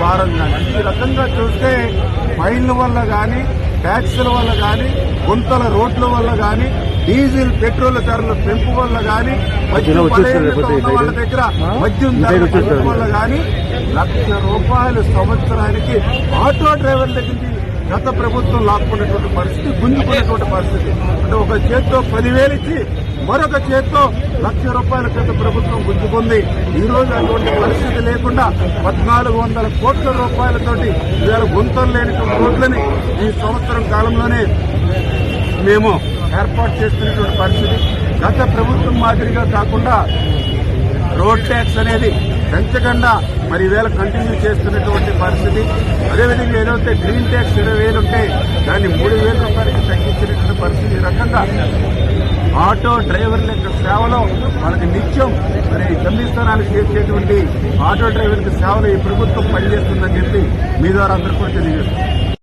భారం కానీ. ఈ రకంగా చూస్తే ఫైన్ల వల్ల కానీ ట్యాక్సుల వల్ల కానీ గుంతల రోడ్ల వల్ల కానీ డీజిల్ పెట్రోల్ ధరల పెంపు వల్ల కానీ వాళ్ళ దగ్గర మద్యం ధరల పెంపు వల్ల కానీ లక్ష రూపాయలు సంవత్సరానికి ఆటో డ్రైవర్ దగ్గర గత ప్రభుత్వం లాక్కున్నటువంటి పరిస్థితి గుంజుకున్నటువంటి పరిస్థితి. అంటే ఒక చేత్తో పదివేలు ఇచ్చి మరొక చేత్తో లక్ష రూపాయల గత ప్రభుత్వం గుంజుకుంది. ఈ రోజు అటువంటి పరిస్థితి లేకుండా పద్నాలుగు వందల కోట్ల రూపాయలతోటి ఇవాళ గుంతలు లేనటువంటి రోడ్లని ఈ సంవత్సరం కాలంలోనే మేము ఏర్పాటు చేస్తున్నటువంటి పరిస్థితి. గత ప్రభుత్వం మాదిరిగా కాకుండా రోడ్ ట్యాక్స్ అనేది పెంచకుండా మరి ఈవేళ కంటిన్యూ చేస్తున్నటువంటి పరిస్థితి. అదేవిధంగా ఏదైతే గ్రీన్ ట్యాక్స్ ఇరవై వేలు ఉంటే దాన్ని మూడు వేల రూపాయలకి తగ్గించినటువంటి పరిస్థితి ఈ రకంగా. ఆటో డ్రైవర్ల యొక్క సేవలో వాళ్ళకి నిత్యం మరి గమ్యస్థానాలకు చేర్చేటువంటి ఆటో డ్రైవర్ల సేవలు ఈ ప్రభుత్వం పనిచేస్తుందని చెప్పి మీ ద్వారా అందరికీ కూడా తెలియజేస్తుంది